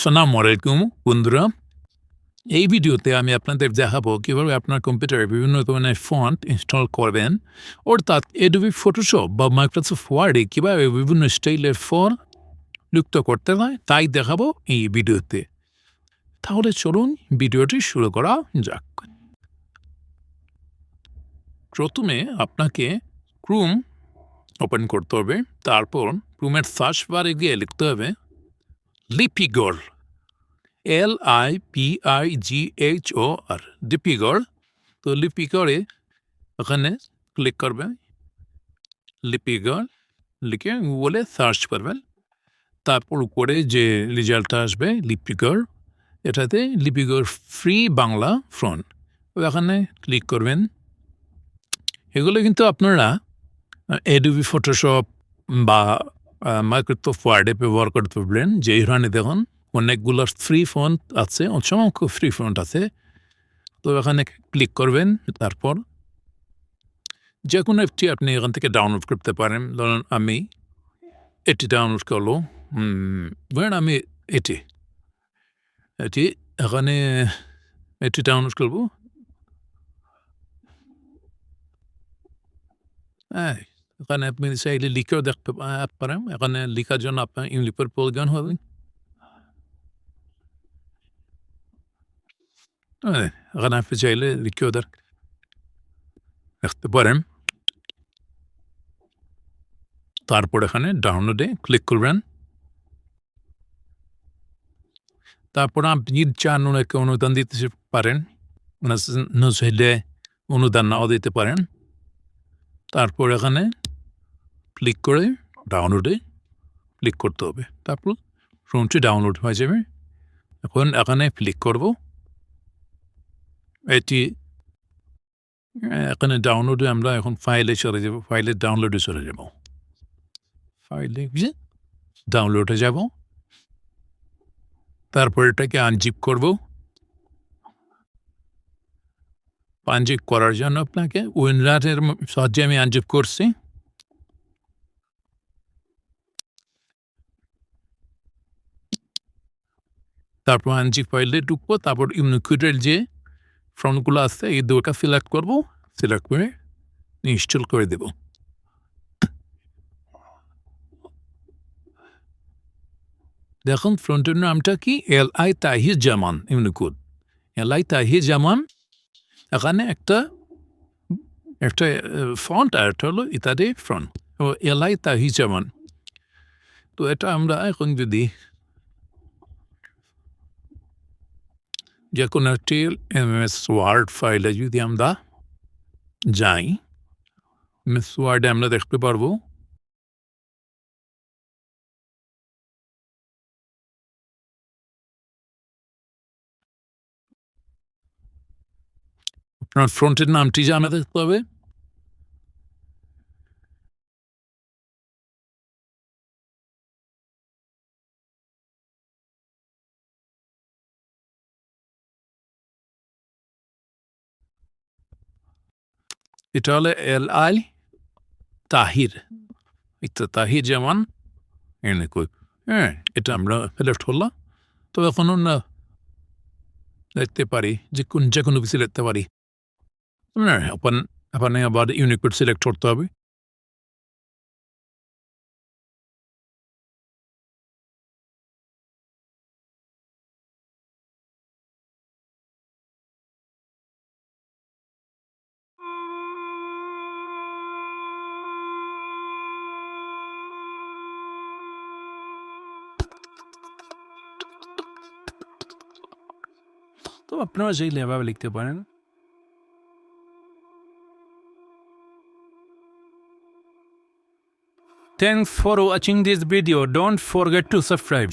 সালাম আলাইকুম, বন্ধুরা। এই ভিডিওতে আমি আপনাদের দেখাবো কীভাবে আপনার কম্পিউটারে বিভিন্ন ধরনের ফন্ট ইনস্টল করবেন। অর্থাৎ এডোবি ফটোশপ বা মাইক্রোসফট ওয়ার্ডে কীভাবে বিভিন্ন স্টাইলের ফন্ট যুক্ত করতে হয়, তাই দেখাবো এই ভিডিওতে। তাহলে চলুন ভিডিওটি শুরু করা যাক। প্রথমে আপনাকে ক্রুম ওপেন করতে হবে, তারপর ক্রুমের সার্চ বারে গিয়ে লিখতে হবে Lipighor L I P I G H O R Lipighor, তো লিপিগড়ে ওখানে ক্লিক করবেন। লিপিগড়, লিখে গুগলে সার্চ করবেন। তারপর উপরে যে রেজাল্টটা আসবে, লিপিগড়, এটাতে লিপিগড় ফ্রি বাংলা ফ্রন্ট ওখানে ক্লিক করবেন। এগুলো কিন্তু আপনারা এডুবি ফটোশপ বা মাইক্রোসফট ওয়ার্ডে ব্যবহার করতে পারবেন। যে ধরনের দেখুন অনেকগুলো ফ্রি ফন্ট আছে, অসংখ্য ফ্রি ফন্ট আছে। তো এখানে ক্লিক করবেন, তারপর যে কোনো একটি আপনি এখান থেকে ডাউনলোড করতে পারেন। ধরুন আমি এটি ডাউনলোড করল ধরেন আমি এটি এটি এখানে এটি ডাউনলোড করব। হ্যাঁ এখানে আপনি চাইলে লিখেও দেখতে পারেন। এখানে লিখার জন্য আপনার ইউনিপের প্রয়োজন হবে। চাইলে লিখেও দেখ- দেখতে পারেন তারপর এখানে ডাউনলোডে ক্লিক করবেন তারপর আপনি চান ওনাকে অনুদান দিতে পারেন ওনার না চাইলে অনুদান নাও দিতে পারেন তারপর এখানে ক্লিক করে ডাউনলোডে ক্লিক করতে হবে তারপর ফোনটি ডাউনলোড হয়ে যাবে এখন এখানে ক্লিক করব এটি এখানে ডাউনলোডে আমরা এখন ফাইলে চলে যাব ফাইলে ডাউনলোডে চলে যাব। ফাইলে ডাউনলোডে যাব। তারপর এটাকে আনজিপ করব। আনজিপ করার জন্য আপনাকে উইনরাটের সাহায্যে আমি আনজিপ করছি। তারপর আনজিপ ফাইলে ঢুকবো, তারপর ইউনিকুইটের যে ফর্মগুলো আছে, এই দুটা সিলেক্ট করব সিলেক্ট করে ইনস্টল করে দেব। দেখুন, ফ্রন্টের নামটা কি? L I Tahir Zaman Unicode L I Tahir Zaman এখানে একটা একটা ফ্রন্ট আর একটা হলো ইত্যাদি font L I Tahir Zaman তো এটা আমরা এখন যদি যে কোনো একটি এম এস ওয়ার্ড ফাইলে যদি আমরা যাই এম এস ওয়ার্ডে আমরা দেখতে পারব আপনার ফ্রন্টের নামটি জানা দেখতে হবে এটা হলো এল আই তাহির। তাহির যেমন এনে কই হ্যাঁ এটা আমরা সিলেক্ট করলাম। তো এখন না লিখতে পারি, যে কোন, যে কোনো কিছু লিখতে পারি। হ্যাঁ আপন আপনি আবার ইউনিকোড সিলেক্ট করতে হবে। তো আপনারা চাইলে এভাবে লিখতে পারেন Thanks for watching this video. Don't forget to subscribe.